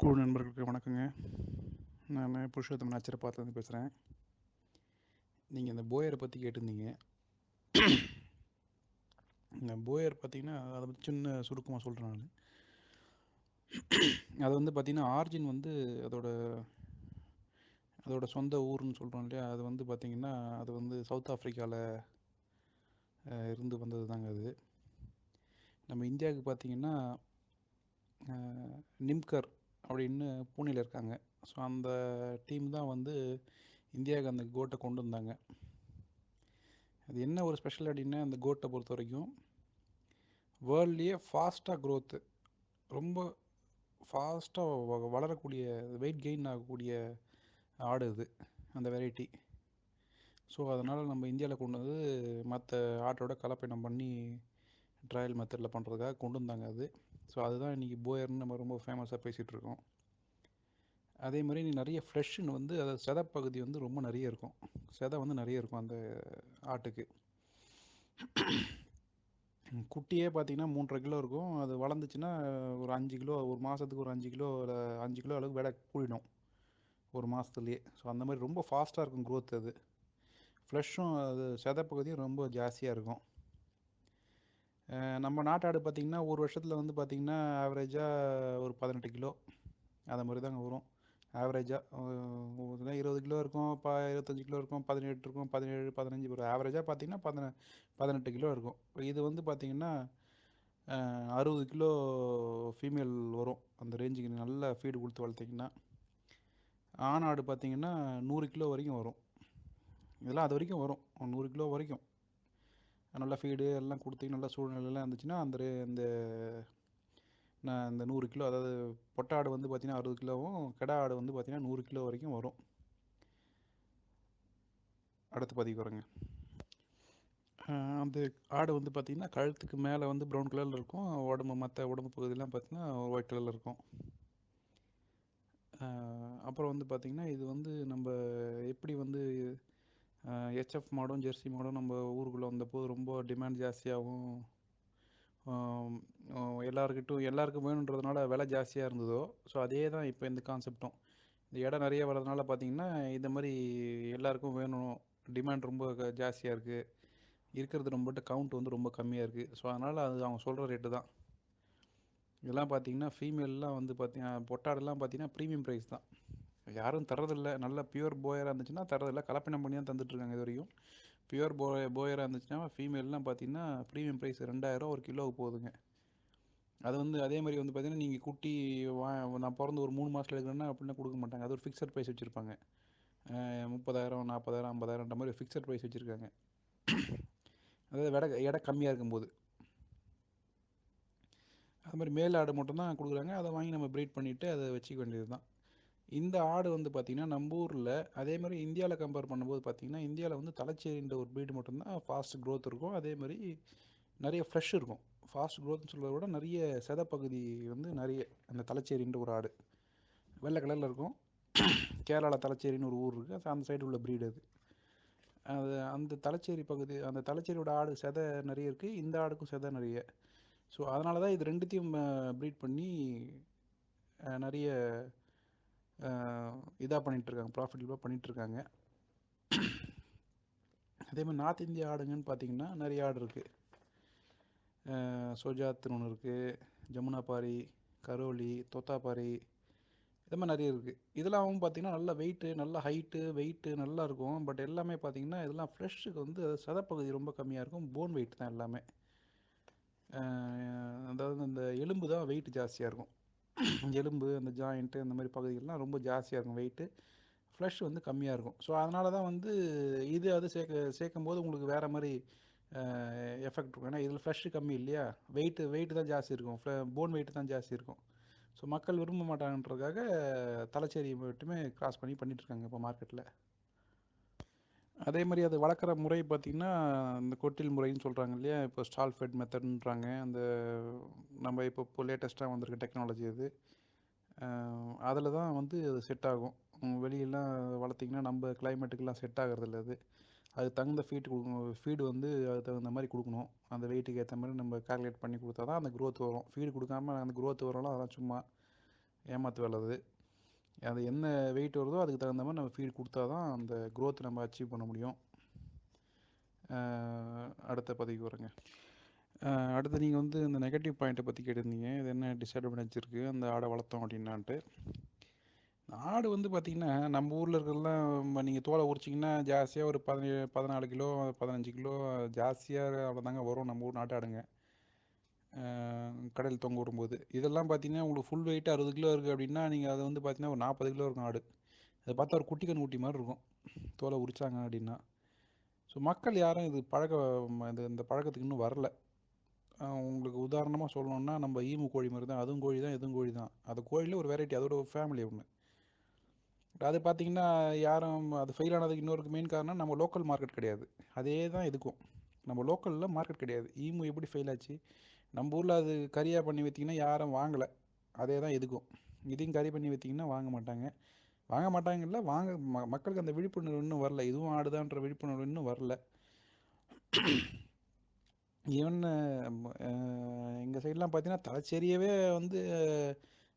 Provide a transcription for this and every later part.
குழு நண்பர்களுக்கு வணக்கங்க. நான் புருஷோத்தமன் அச்சரப்பாத்துலேருந்து பேசுகிறேன் நீங்கள் இந்த போயரை பற்றி கேட்டிருந்தீங்க. இந்த போயர் பார்த்தீங்கன்னா அதை பற்றி சின்ன சுருக்கமாக சொல்கிறேன் நான். அது வந்து பார்த்திங்கன்னா ஆர்ஜின் வந்து அதோட அதோட சொந்த ஊர்னு சொல்கிறோம் இல்லையா? அது வந்து பார்த்திங்கன்னா அது வந்து சவுத் ஆஃப்ரிக்காவில் இருந்து வந்தது தாங்க அது. நம்ம இந்தியாவுக்கு பார்த்திங்கன்னா நிம்கர் அப்படின்னு பூனேல இருக்காங்க. ஸோ அந்த டீம் தான் வந்து இந்தியாவுக்கு அந்த கோட்டை கொண்டு வந்தாங்க. அது என்ன ஒரு ஸ்பெஷல் அப்படின்னா அந்த கோட்டை பொறுத்த வரைக்கும் வேர்ல்ட்லேயே ஃபாஸ்ட்டாக க்ரோத்து ரொம்ப ஃபாஸ்ட்டாக வளரக்கூடிய வெயிட் கெயின் ஆகக்கூடிய ஆடு இது அந்த வெரைட்டி ஸோ அதனால் நம்ம இந்தியாவில் கொண்டு வந்து மற்ற ஆட்டோட கலப்பயணம் பண்ணி ட்ரையல் மெத்தடில் பண்ணுறதுக்காக கொண்டு வந்தாங்க அது. ஸோ அதுதான் இன்றைக்கி போயர்னு நம்ம ரொம்ப ஃபேமஸாக பேசிகிட்டு இருக்கோம் அதே மாதிரி நீ நிறைய ஃப்ரெஷ்ஷுன்னு வந்து அதை செதை பகுதி வந்து ரொம்ப நிறைய இருக்கும். செதை வந்து நிறைய இருக்கும் அந்த ஆட்டுக்கு. குட்டியே பார்த்தீங்கன்னா மூன்றரை கிலோ இருக்கும். அது வளர்ந்துச்சுன்னா ஒரு அஞ்சு கிலோ ஒரு மாதத்துக்கு ஒரு அஞ்சு கிலோ இல்லை அஞ்சு கிலோ அளவுக்கு விலை கூடிடும். ஒரு மாதத்துலேயே ஸோ அந்த மாதிரி ரொம்ப ஃபாஸ்ட்டாக இருக்கும் க்ரோத் அது. ஃப்ளஷ்ஷும் அது செதை பகுதியும் ரொம்ப ஜாஸ்தியாக இருக்கும். நம்ம நாட்டாடு பார்த்திங்கன்னா ஒரு வருஷத்தில் வந்து பார்த்திங்கன்னா ஆவரேஜாக ஒரு பதினெட்டு கிலோ. அது மாதிரி தாங்க வரும். ஆவரேஜாக இருபது கிலோ இருக்கும் இப்போ இருபத்தஞ்சி கிலோ இருக்கும் பதினெட்டு இருக்கும் பதினேழு பதினஞ்சு வரும். ஆவரேஜாக பார்த்தீங்கன்னா பதின பதினெட்டு கிலோ இருக்கும். இது வந்து பார்த்திங்கன்னா அறுபது கிலோ ஃபீமேல் வரும். அந்த ரேஞ்சுக்கு நல்ல ஃபீடு கொடுத்து வளர்த்திங்கன்னா. ஆண் ஆடு பார்த்திங்கன்னா நூறு கிலோ வரைக்கும் வரும். இதெல்லாம் அது வரைக்கும் வரும். நூறு கிலோ வரைக்கும். நல்லா ஃபீடு எல்லாம் கொடுத்து நல்ல சூழ்நிலையெல்லாம் இருந்துச்சுன்னா அந்த ரே இந்த நான் இந்த நூறு கிலோ அதாவது பொட்டை ஆடு வந்து பார்த்திங்கன்னா அறுபது கிலோவும் கெடா ஆடு வந்து பார்த்திங்கன்னா நூறு கிலோ வரைக்கும் வரும். அடுத்த பதிவு வரேங்க. அந்த ஆடு வந்து பார்த்திங்கன்னா கழுத்துக்கு மேலே வந்து ப்ரௌன் கலரில் இருக்கும். உடம்பு மற்ற உடம்பு பகுதியெலாம் பார்த்திங்கன்னா ஒயிட் கலரில் இருக்கும். அப்புறம் வந்து பார்த்திங்கன்னா இது வந்து நம்ம எப்படி வந்து ஹெச்எஃப் மாடும் ஜெர்சி மாடும் நம்ம ஊருக்குள்ளே வந்தபோது ரொம்ப டிமாண்ட் ஜாஸ்தியாகவும் எல்லாருக்கிட்டும் எல்லாருக்கும் வேணுன்றதுனால விலை ஜாஸ்தியாக இருந்ததோ ஸோ அதே தான் இப்போ இந்த கான்செப்டும் இந்த இடம் நிறைய வர்றதுனால பார்த்தீங்கன்னா இந்த மாதிரி எல்லாருக்கும் வேணும் டிமாண்ட் ரொம்ப க- ஜாஸ்தியாக இருக்குது இருக்கிறது நம்மகிட்ட கவுண்ட் வந்து ரொம்ப கம்மியாக இருக்குது ஸோ அதனால் அது அவங்க சொல்கிற ரேட்டு தான். இதெல்லாம் பார்த்தீங்கன்னா ஃபீமேல்லாம் வந்து பார்த்திங்கன்னா பொட்டாடெல்லாம் பார்த்தீங்கன்னா ப்ரீமியம் ப்ரைஸ் தான். யாரும் தரதில்ல நல்ல பியூர் போயராக இருந்துச்சுன்னா தர்றதில்ல. கலப்பினம் பண்ணி தான் தந்துட்டுருக்காங்க இது வரையும் பியூர் போய போயராக இருந்துச்சுன்னா ஃபீமேல்லாம் பார்த்தீங்கன்னா ப்ரீமியம் ப்ரைஸ் ரெண்டாயிரம் ஒரு கிலோவுக்கு போகுதுங்க. அது வந்து அதே மாதிரி வந்து பார்த்தீங்கன்னா நீங்கள் குட்டி வா நான் பிறந்து ஒரு மூணு மாதத்தில் எடுக்கிறேன்னா அப்படின்னா கொடுக்க மாட்டாங்க. அது ஒரு ஃபிக்ஸட் ப்ரைஸ் வச்சுருப்பாங்க. முப்பதாயிரம் நாற்பதாயிரம் ஐம்பதாயிரம்ன்ற மாதிரி ஃபிக்ஸட் ப்ரைஸ் வச்சுருக்காங்க. அதாவது விட எடை கம்மியாக இருக்கும்போது. அது மாதிரி மேல் ஆடு மட்டும்தான் கொடுக்குறாங்க. அதை வாங்கி நம்ம ப்ரீட் பண்ணிவிட்டு அதை வச்சுக்க வேண்டியது தான் இந்த ஆடு வந்து பார்த்திங்கன்னா நம்ம ஊரில் அதே மாதிரி இந்தியாவில் கம்பேர் பண்ணும்போது பார்த்திங்கன்னா இந்தியாவில் வந்து தலைச்சேரின்ற ஒரு ப்ரீடு மட்டும்தான் ஃபாஸ்ட் க்ரோத் இருக்கும். அதே மாதிரி நிறைய ஃப்ரெஷ் இருக்கும். ஃபாஸ்ட் க்ரோத்னு சொல்கிறத விட நிறைய செதப்பகுதி வந்து நிறைய அந்த தலைச்சேரின்ற ஒரு ஆடு. வெள்ளை கலரில் இருக்கும். கேரளாவில் தலைச்சேரின்னு ஒரு ஊர் இருக்குது அந்த சைடு உள்ள ப்ரீடு அது. அது அந்த தலைச்சேரி பகுதி அந்த தலைச்சேரியோட ஆடு செதை நிறைய இருக்குது இந்த ஆடுக்கும் செதை நிறைய. ஸோ அதனால தான் இது ரெண்டுத்தையும் ப்ரீட் பண்ணி நிறைய இதாக பண்ணிகிட்ருக்காங்க ப்ராஃபிட்டபுளாக பண்ணிகிட்ருக்காங்க அதே மாதிரி நார்த் இந்தியா ஆடுங்கன்னு பார்த்தீங்கன்னா நிறைய ஆடு இருக்குது சோஜாத்துன்னு ஒன்று இருக்குது ஜமுனாபாரி கரோலி தோத்தாபாரி இது மாதிரி நிறைய இருக்குது இதெல்லாம் பார்த்தீங்கன்னா நல்ல வெயிட்டு நல்ல ஹைட்டு வெயிட்டு நல்லா இருக்கும். பட் எல்லாமே பார்த்தீங்கன்னா இதெல்லாம் ஃப்ரெஷ்ஷுக்கு வந்து சதப்பகுதி ரொம்ப கம்மியாக இருக்கும். போன் வெயிட் தான் எல்லாமே. அதாவது இந்த எலும்பு தான் வெயிட் ஜாஸ்தியாக இருக்கும். எலும்பு அந்த ஜாயிண்ட்டு அந்த மாதிரி பகுதிகள்லாம் ரொம்ப ஜாஸ்தியாக இருக்கும். வெயிட்டு ஃப்ளஷ் வந்து கம்மியாக இருக்கும். ஸோ அதனால தான் வந்து இது அது சேர்க்க சேர்க்கும் போது உங்களுக்கு வேறு மாதிரி எஃபெக்ட் இருக்கும். ஏன்னா இதில் ஃப்ளஷ் கம்மி இல்லையா? வெயிட்டு வெயிட்டு தான் ஜாஸ்தி இருக்கும். போன் வெயிட் தான் ஜாஸ்தி இருக்கும். ஸோ மக்கள் விரும்ப மாட்டாங்கன்றதுக்காக தலைச்சேரி மட்டுமே கிராஸ் பண்ணி பண்ணிட்டு இருக்காங்க இப்போ மார்க்கெட்டில் அதே மாதிரி அது வளர்க்குற முறை பார்த்திங்கன்னா இந்த கொட்டில் முறைன்னு சொல்கிறாங்க இல்லையா? இப்போ ஸ்டால் ஃபெட் மெத்தட்ன்றாங்க அந்த நம்ம இப்போ இப்போ லேட்டஸ்ட்டாக வந்திருக்க டெக்னாலஜி அது. அதில் தான் வந்து அது செட் ஆகும். உம் வெளியெல்லாம் வளர்த்திங்கன்னா நம்ம கிளைமேட்டுக்கெல்லாம் செட் ஆகிறதில்ல அது. அது தகுந்த ஃபீட் கொடுக்கணும் ஃபீடு வந்து அதுக்கு தகுந்த மாதிரி கொடுக்கணும். அந்த வெயிட்டுக்கு ஏற்ற மாதிரி நம்ம கால்குலேட் பண்ணி கொடுத்தா தான் அந்த க்ரோத் வரும். ஃபீடு கொடுக்காம அந்த க்ரோத் வரலாம் அதெல்லாம் சும்மா ஏமாத்து வேலை அது. அது என்ன வெயிட் வருதோ அதுக்கு தகுந்த மாதிரி நம்ம ஃபீட் கொடுத்தா தான் அந்த க்ரோத் நம்ம அச்சீவ் பண்ண முடியும். அடுத்த பதிவுக்கு வரேங்க. அடுத்து நீங்கள் வந்து இந்த நெகட்டிவ் பாயிண்ட்டை பற்றி கேட்டிருந்தீங்க. இது என்ன டிஸ்அட்வான்டேஜ் இருக்குது அந்த ஆடை வளர்த்தோம் அப்படின்னான்ட்டு. ஆடு வந்து பார்த்திங்கன்னா நம்ம ஊரில் இருக்கிறதெல்லாம் நீங்கள் தோலை உரிச்சிங்கன்னா ஜாஸ்தியாக ஒரு பதினேழு பதினாலு கிலோ பதினஞ்சு கிலோ ஜாஸ்தியாக அவ்வளோதாங்க வரும் நம்ம ஊர் நாட்டு ஆடுங்க. கடையில் தொங்க விடும்போது. இதெல்லாம் பார்த்தீங்கன்னா உங்களுக்கு ஃபுல் வெயிட் அறுபது கிலோ இருக்குது அப்படின்னா நீங்கள் அதை வந்து பார்த்தீங்கன்னா ஒரு நாற்பது கிலோ இருக்கும் ஆடு. அதை பார்த்தா ஒரு குட்டி கன்று குட்டி மாதிரி இருக்கும். தோலை உரிச்சாங்க அப்படின்னா. ஸோ மக்கள் யாரும் இது பழக்க ம- இது இந்த பழக்கத்துக்கு இன்னும் வரல. உங்களுக்கு உதாரணமாக சொல்லணும்னா நம்ம ஈமு கோழி மாதிரி தான். அதுவும் கோழி தான் இதுவும் கோழி தான். அது கோழியில் ஒரு வெரைட்டி அதோட ஒரு ஃபேமிலி ஒன்று அது பார்த்தீங்கன்னா யாரும் அது ஃபெயில் ஆனதுக்கு இன்னொரு மெயின் காரணம் நம்ம லோக்கல் மார்க்கெட் கிடையாது. அதே தான் இதுக்கும். நம்ம லோக்கலில் மார்க்கெட் கிடையாது. ஈமு எப்படி ஃபெயில் ஆச்சு? நம்ம ஊரில் அது கறியாக பண்ணி வைத்தீங்கன்னா யாரும் வாங்கலை. அதே தான் இதுக்கும். இதையும் கறி பண்ணி வைத்தீங்கன்னா வாங்க மாட்டாங்க. வாங்க மாட்டாங்கல்ல வாங்க ம மக்களுக்கு அந்த விழிப்புணர்வு இன்னும் வரல. இதுவும் ஆடுதான்ற விழிப்புணர்வு இன்னும் வரல. ஈவன் எங்கள் சைட்லாம் பார்த்தீங்கன்னா தலைச்சேரியவே வந்து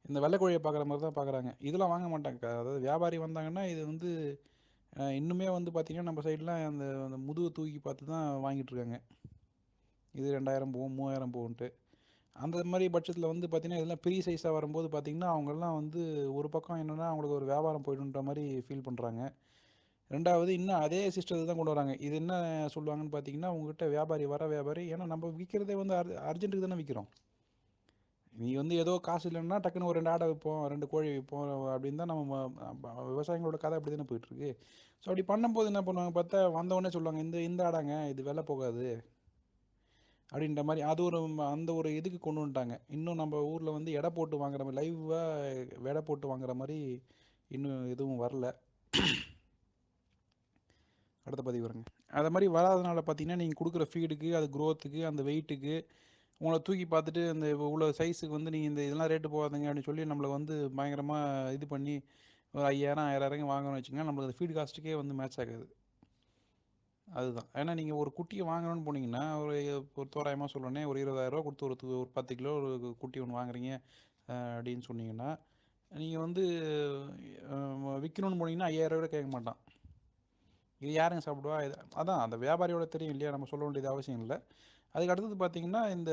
இந்த வெள்ளைக்கோழியை பார்க்குற மாதிரி தான் பார்க்குறாங்க இதெல்லாம் வாங்க மாட்டாங்க. அதாவது வியாபாரி வந்தாங்கன்னா இது வந்து இன்னுமே வந்து பார்த்திங்கன்னா நம்ம சைட்லாம் அந்த அந்த முதுகு தூக்கி பார்த்து தான் வாங்கிட்டுருக்காங்க இது ரெண்டாயிரம் போகும் மூவாயிரம் போகுன்ட்டு. அந்த மாதிரி பட்சத்தில் வந்து பார்த்திங்கன்னா இதெல்லாம் பெரிய சைஸாக வரும்போது பார்த்திங்கன்னா அவங்கெல்லாம் வந்து ஒரு பக்கம் என்னென்னா அவங்களுக்கு ஒரு வியாபாரம் போயிடுன்ற மாதிரி ஃபீல் பண்ணுறாங்க ரெண்டாவது இன்னும் அதே சிஸ்டத்தை தான் கொண்டு வராங்க. இது என்ன சொல்லுவாங்கன்னு பார்த்தீங்கன்னா உங்ககிட்ட வியாபாரி வர வியாபாரி ஏன்னா நம்ம விற்கிறதே வந்து அர் அர்ஜென்ட்டுக்கு தானே விற்கிறோம் நீ வந்து ஏதோ காசு இல்லைன்னா டக்குன்னு ஒரு ரெண்டு ஆடை விற்போம் ரெண்டு கோழி விற்போம் அப்படின்னு தான் நம்ம விவசாயிகளோட கதை அப்படி தானே போயிட்டுருக்கு ஸோ அப்படி பண்ணும்போது என்ன பண்ணுவாங்க பார்த்தா வந்தவொடனே சொல்லுவாங்க இந்த இந்த ஆடாங்க இது விலை போகாது. அப்படின்ற மாதிரி அது ஒரு அந்த ஒரு இதுக்கு கொண்டு வந்துட்டாங்க. இன்னும் நம்ம ஊரில் வந்து எடை போட்டு வாங்குற மாதிரி லைவாக எடை போட்டு வாங்குற மாதிரி இன்னும் எதுவும் வரல. அடுத்த பதிவு வருங்க. அதை மாதிரி வராதனால பார்த்தீங்கன்னா நீங்கள் கொடுக்குற ஃபீடுக்கு அது க்ரோத்துக்கு அந்த வெயிட்டுக்கு உங்களை தூக்கி பார்த்துட்டு அந்த இவ்வளோ சைஸுக்கு வந்து நீங்கள் இந்த இதெல்லாம் ரேட்டு போகாதுங்க அப்படின்னு சொல்லி நம்மளை வந்து பயங்கரமாக இது பண்ணி ஒரு ஐயாயிரம் ஆயிரம் வாங்கணும்னு வச்சுக்கோங்க. நம்மளுக்கு அந்த ஃபீட் காஸ்ட்டுக்கே வந்து மேட்ச் ஆகாது. அதுதான். ஏன்னா நீங்கள் ஒரு குட்டியை வாங்கணும்னு போனீங்கன்னா ஒரு ஒரு தோராயமாக சொல்லணே ஒரு இருபதாயிரரூவா கொடுத்து ஒரு து- ஒரு பத்து கிலோ ஒரு குட்டி ஒன்று வாங்குறீங்க அப்படின்னு சொன்னீங்கன்னா நீங்கள் வந்து விற்கணும்னு போனீங்கன்னா ஐயாயிரம் ரூபா கேட்க மாட்டான். இது யாருங்க சாப்பிடுவா? இது அதான் அந்த வியாபாரியோட தெரியும் இல்லையா? நம்ம சொல்ல வேண்டியது அவசியம் இல்லை. அதுக்கு அடுத்தது பார்த்தீங்கன்னா இந்த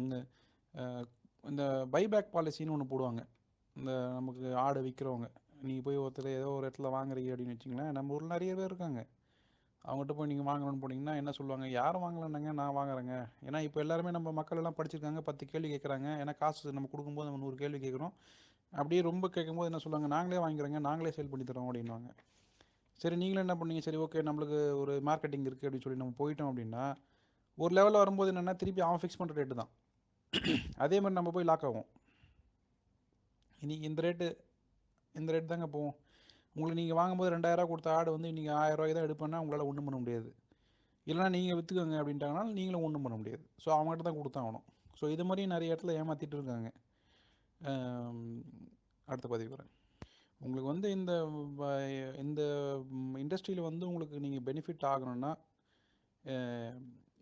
இந்த இந்த பைபேக் பாலிசின்னு ஒன்று போடுவாங்க. இந்த நமக்கு ஆடு விற்கிறவங்க நீங்கள் போய் ஒருத்தர் ஏதோ ஒரு இடத்துல வாங்குறீங்க அப்படின்னு வச்சிங்களேன் நம்ம ஊரில் நிறைய பேர் இருக்காங்க. அவங்ககிட்ட போய் நீங்கள் வாங்கணும்னு போனீங்கன்னா என்ன சொல்லுவாங்க? யாரும் வாங்கலன்னாங்க? நான் வாங்குறேங்க. ஏன்னா இப்போ எல்லாருமே நம்ம மக்கள் எல்லாம் படிச்சிருக்காங்க பத்து கேள்வி கேட்குறாங்க ஏன்னா காசு நம்ம கொடுக்கும்போது நம்ம நூறு கேள்வி கேட்குறோம் அப்படியே ரொம்ப கேட்கும்போது என்ன சொல்லுவாங்க? நாங்களே வாங்கிக்கிறோங்க. நாங்களே சேல் பண்ணி தரோம். அப்படின்வாங்க சரி நீங்களும் என்ன பண்ணீங்க? சரி ஓகே நம்மளுக்கு ஒரு மார்க்கெட்டிங் இருக்குது அப்படின்னு சொல்லி நம்ம போயிட்டோம் அப்படின்னா ஒரு லெவலில் வரும்போது என்னென்னா திருப்பி அவன் ஃபிக்ஸ் பண்ணுற ரேட்டு தான். அதே மாதிரி நம்ம போய் லாக் ஆகும் இன்றைக்கி இந்த ரேட்டு இந்த ரேட் தாங்க போகும் உங்களுக்கு நீங்கள் வாங்கும்போது ரெண்டாயிரரூவா கொடுத்த ஆடு வந்து நீங்கள் ஆயிரரூவாய்க்கு தான் எடுப்பேன்னா உங்களால் ஒன்றும் பண்ண முடியாது. இல்லைனா நீங்கள் விற்றுக்கோங்க அப்படின்ட்டாங்கன்னா நீங்களும் ஒன்றும் பண்ண முடியாது. ஸோ அவங்ககிட்ட தான் கொடுத்தாகணும் ஸோ இது மாதிரி நிறைய இடத்துல ஏமாற்றிட்டு இருக்காங்க. அடுத்த பதிவு வரேன். உங்களுக்கு வந்து இந்த இந்த இண்டஸ்ட்ரியில் வந்து உங்களுக்கு நீங்கள் பெனிஃபிட் ஆகணும்னா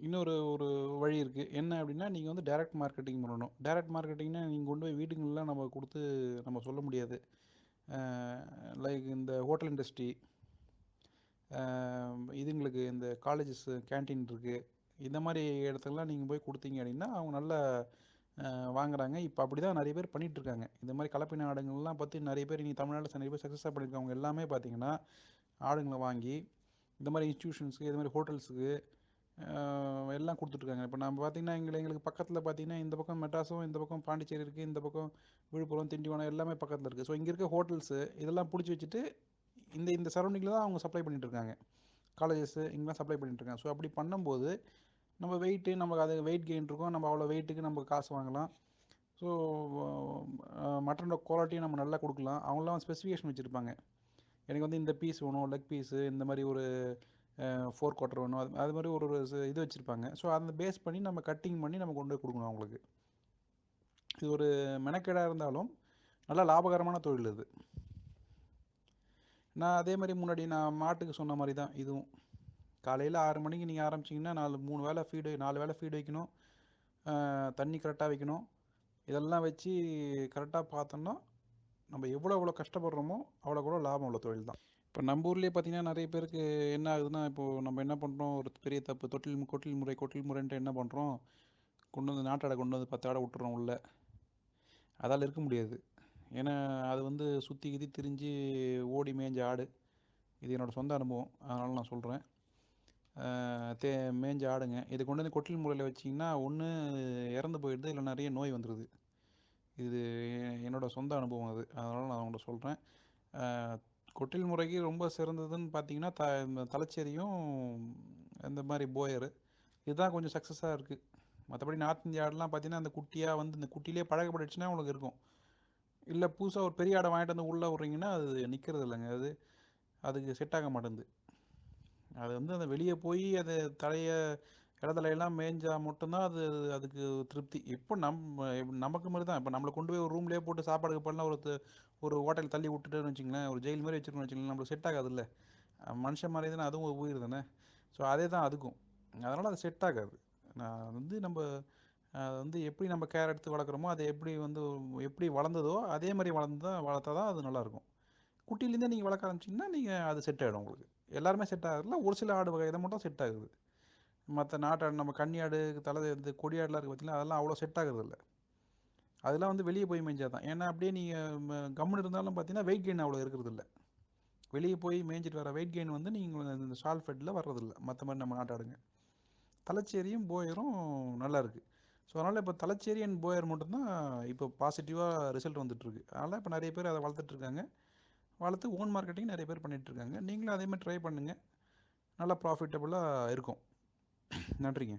இன்னொரு ஒரு வழி இருக்குது என்ன அப்படின்னா நீங்கள் வந்து டைரக்ட் மார்க்கெட்டிங் பண்ணணும். டைரக்ட் மார்க்கெட்டிங்னா நீங்கள் கொண்டு போய் வீடுங்கள்லாம் நம்ம கொடுத்து நம்ம சொல்ல முடியாது. லைக் இந்த ஹோட்டல் இண்டஸ்ட்ரி இதுங்களுக்கு இந்த காலேஜஸ் கேண்டீன் இருக்குது இந்த மாதிரி இடத்துலலாம் நீங்கள் போய் கொடுத்தீங்க அப்படின்னா அவங்க நல்லா வாங்குறாங்க. இப்போ அப்படி தான் நிறைய பேர் பண்ணிகிட்ருக்காங்க இருக்காங்க. இந்த மாதிரி கலப்பின ஆடுங்கள்லாம் பற்றி நிறைய பேர் இனி தமிழ்நாட்டில் நிறைய பேர் சக்ஸஸாக பண்ணியிருக்கவங்க எல்லாமே பார்த்தீங்கன்னா ஆடுங்களை வாங்கி இந்த மாதிரி இன்ஸ்டியூஷன்ஸுக்கு இது மாதிரி ஹோட்டல்ஸுக்கு எல்லாம் கொடுத்துட்ருக்காங்க. இப்போ நம்ம பார்த்தீங்கன்னா எங்கள் எங்களுக்கு பக்கத்தில் பார்த்தீங்கன்னா இந்த பக்கம் மெட்ராஸும் இந்த பக்கம் பாண்டிச்சேரி இருக்குது இந்த பக்கம் விழுப்புரம் திண்டிவனம் எல்லாமே பக்கத்தில் இருக்குது ஸோ இங்கே இருக்க ஹோட்டல்ஸு இதெல்லாம் பிடிச்சி வச்சுட்டு இந்த இந்த சரௌண்டிங்கில் தான் அவங்க சப்ளை பண்ணிட்டு இருக்காங்க. காலேஜஸ்ஸு இங்கெல்லாம் சப்ளை பண்ணிகிட்ருக்காங்க ஸோ அப்படி பண்ணும்போது நம்ம வெயிட்டு நமக்கு அது வெயிட் கெயின் இருக்கும். நம்ம அவ்வளோ வெயிட்டுக்கு நம்ம காசு வாங்கலாம். ஸோ மட்டனோட குவாலிட்டியும் நம்ம நல்லா கொடுக்கலாம். அவங்களாம் ஸ்பெசிஃபிகேஷன் வச்சுருப்பாங்க. எனக்கு வந்து இந்த பீஸ் வேணும் லெக் பீஸு இந்த மாதிரி ஒரு ஃபோர் குவார்ட்டர் வேணும். அது அது மாதிரி ஒரு ஒரு இது வச்சுருப்பாங்க. ஸோ அந்த பேஸ் பண்ணி நம்ம கட்டிங் பண்ணி நம்ம கொண்டு போய் கொடுக்கணும் அவங்களுக்கு. இது ஒரு மெனக்கேடாக இருந்தாலும் நல்ல லாபகரமான தொழில் இது நான் அதே மாதிரி முன்னாடி நான் மாட்டுக்கு சொன்ன மாதிரி தான் இதுவும். காலையில் ஆறு மணிக்கு நீங்கள் ஆரம்பிச்சிங்கன்னா நாலு மூணு வேளை ஃபீடு நாலு வேளை ஃபீடு வைக்கணும். தண்ணி கரெக்டாக வைக்கணும். இதெல்லாம் வச்சு கரெக்டாக பார்த்தோன்னா நம்ம எவ்வளோ எவ்வளோ கஷ்டப்படுறோமோ அவ்வளோ கூட லாபம் உள்ள தொழில் தான். இப்போ நம்ம ஊர்லேயே பார்த்தீங்கன்னா நிறைய பேருக்கு என்ன ஆகுதுன்னா இப்போது நம்ம என்ன பண்ணுறோம் ஒரு பெரிய தப்பு தொட்டில் கொட்டில் முறை கொட்டில் முறைன்ட்டு என்ன பண்ணுறோம் கொண்டு வந்து நாட்டாடை கொண்டு வந்து பத்து ஆடை விட்டுறோம் உள்ள. அதால் இருக்க முடியாது. ஏன்னா அது வந்து சுற்றி கிதி திரிஞ்சு ஓடி மேய்ஞ்ச ஆடு. இது என்னோடய சொந்த அனுபவம். அதனால் நான் சொல்கிறேன் தே மேய்ஞ்ச ஆடுங்க. இது கொண்டு வந்து கொட்டில் முறையில் வச்சிங்கன்னா ஒன்று இறந்து போயிடுது இல்லை நிறைய நோய் வந்துடுது இது என்னோடய சொந்த அனுபவம் அது. அதனால் நான் உங்கள்கிட்ட சொல்கிறேன் கொட்டில் முறைக்கு ரொம்ப சிறந்ததுன்னு பார்த்தீங்கன்னா த இந்த தலைச்சேரியும் இந்த மாதிரி போயரு. இதுதான் கொஞ்சம் சக்ஸஸாக இருக்குது மற்றபடி நார்த் இந்தியா ஆடெலாம் பார்த்தீங்கன்னா அந்த குட்டியாக வந்து இந்த குட்டிலே பழகப்பட்டுச்சுன்னா உங்களுக்கு இருக்கும். இல்லை புதுசாக ஒரு பெரிய ஆடை வாங்கிட்டு வந்து உள்ளே விட்றீங்கன்னா அது நிற்கிறது இல்லைங்க. அது அதுக்கு செட் ஆக மாட்டேங்குது. அது வந்து அந்த வெளியே போய் அது தலையை இடத்துலையெல்லாம் மேய்ஞ்சால் மட்டும்தான் அது அதுக்கு திருப்தி. இப்போ நம்ம நமக்கு மாதிரி தான் இப்போ நம்மளை கொண்டு போய் ஒரு ரூம்லேயே போட்டு சாப்பாடுக்கு பண்ணலாம். ஒரு ஒரு ஹோட்டல் தள்ளி விட்டுட்டுன்னு வச்சிங்களேன் ஒரு ஜெயில் மாதிரி வச்சுருக்கோம்னு வச்சுங்களேன் நம்மளுக்கு செட் ஆகாதுல்ல. மனுஷன் மாதிரி தானே அதுவும் உயிர் தானே? ஸோ அதே தான் அதுக்கும். அதனால் அது செட் ஆகாது. நான் வந்து நம்ம அது வந்து எப்படி நம்ம கேர் எடுத்து வளர்க்குறோமோ அதை எப்படி வந்து எப்படி வளர்ந்ததோ அதே மாதிரி வளர்ந்து தான் வளர்த்தா தான் அது நல்லாயிருக்கும். குட்டிலேருந்தே நீங்கள் வளர்க்க ஆரம்பிச்சிங்கன்னா நீங்கள் அது செட் ஆகிடும் உங்களுக்கு. எல்லாருமே செட் ஆகுதுல ஒரு சில ஆடு வகை இதை மட்டும் செட் ஆகுது. மற்ற நாட்டாடு நம்ம கன்னியாடு தலை இந்த கொடியாடுலாம் இருக்குது பார்த்தீங்கன்னா அதெல்லாம் அவ்வளோ செட் ஆகுறது இல்லை அதெல்லாம் வந்து வெளியே போய் மேய்ஞ்சா தான் ஏன்னா அப்படியே நீங்கள் கம்முன்னு இருந்தாலும் பார்த்தீங்கன்னா வெயிட் கெயின் அவ்வளோ இருக்கிறது இல்லை வெளியே போய் மேய்ஞ்சிட்டு வர வெயிட் கெயின் வந்து நீங்கள் இந்த சால் ஃபெட்டில் வர்றதில்ல. மற்ற மாதிரி நம்ம நாட்டாடுங்க. தலைச்சேரியும் போயரும் நல்லாயிருக்கு ஸோ அதனால் இப்போ தலைச்சேரி அண்ட் போயர் மட்டும்தான் இப்போ பாசிட்டிவாக ரிசல்ட் வந்துட்டுருக்கு. அதனால் இப்போ நிறைய பேர் அதை வளர்த்துட்ருக்காங்க வளர்த்து ஓன் மார்க்கெட்டிங் நிறைய பேர் பண்ணிகிட்ருக்காங்க நீங்களும் அதே மாதிரி ட்ரை பண்ணுங்கள் நல்லா ப்ராஃபிட்டபுளாக இருக்கும். நன்றிங்க.